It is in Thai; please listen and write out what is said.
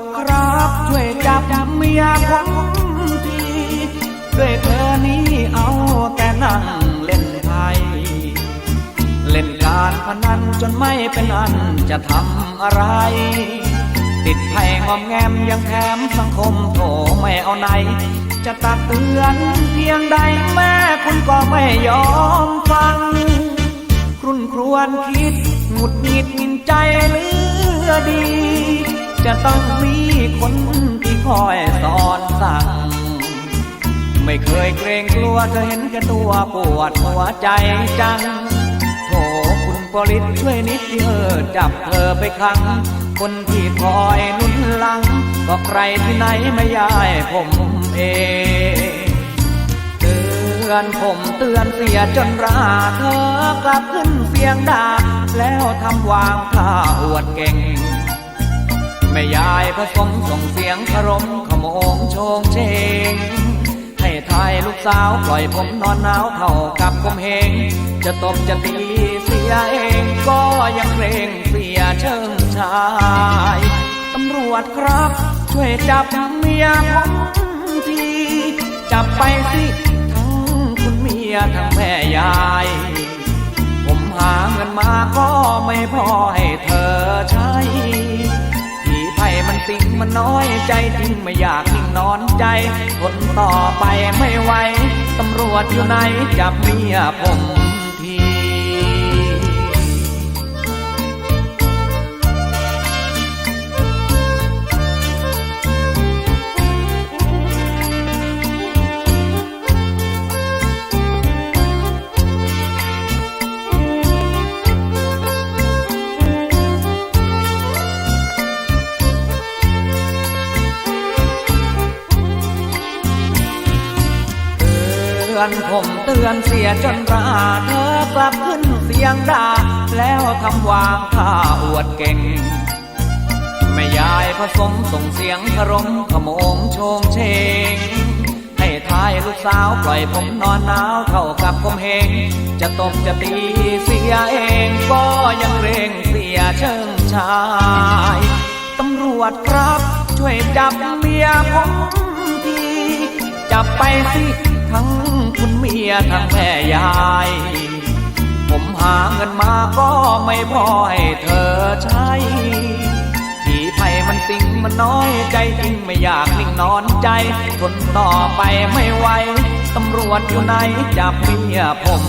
จครับ ช่วยจับเมียผมทีด้วยเธอนี้เอาแต่นั่งเล่นไพ่เล่นการพนันจนไม่เป็นอันจะทำอะไร ติดไพ่หอมแงมยังแถมสังคมโถไม่เอาไหน จะตักเตือนเพียงใดแม่คุณก็ไม่ยอมฟัง ครุ่นครวญคิดหงุดหงิดมินใจเลือดี จะต้องมีคนที่คอยสอนสั่ง ไม่เคยเกรงกลัวจะเห็นแก่ตัวปวดหัวใจจัง โถคุณปริศช่วยนิดเดียวจับเธอไปครั้ง คนที่คอยนุ่นหลัง ก็ใครที่ไหนไม่ยายผมเองเตือนผมเตือนเสียจนราเธอกลับขึ้นเสียงด่าแล้วทำวางท่าอวดเก่ง แม่ยายผสมส่งเสียงคารมขโมงโชงเชง ให้ทายลูกสาวปล่อยผมนอนหนาวเท่ากับผมเฮง จะตบจะตีเสียเองก็ยังเกรงเสียเชิงชายตำรวจครับ ช่วยจับเมียผมทีจับไปสิทั้งคุณเมียทั้งแม่ยาย สิ่งมันน้อยใจจริงไม่อยากนิ่งนอนใจทนต่อไปไม่ไหวตำรวจอยู่ไหนจับเมียผม อนผมเตือนเสียจนราเธอกลับขึ้นเสียงด่าแล้วทำวางท่าอวดเก่งแม่ยายผสมส่งเสียงคารมขโมงโชงเชงให้ทายลูกสาวปล่อยผมนอนหนาวเข้ากับผมเฮงจะตบจะตีเสียเองก็ยังเร่งเสียเชิงชายตำรวจครับช่วยจับเมียผม จับไปสิ ทั้งคุณเมียทั้งแม่ยาย ผมหาเงินมาก็ไม่พอให้เธอใช้ที่ไผ่มันสิ่งมันน้อยใจจริงไม่อยากนิ่งนอนใจ ทนต่อไปไม่ไหวตำรวจอยู่ไหนจับเมียผม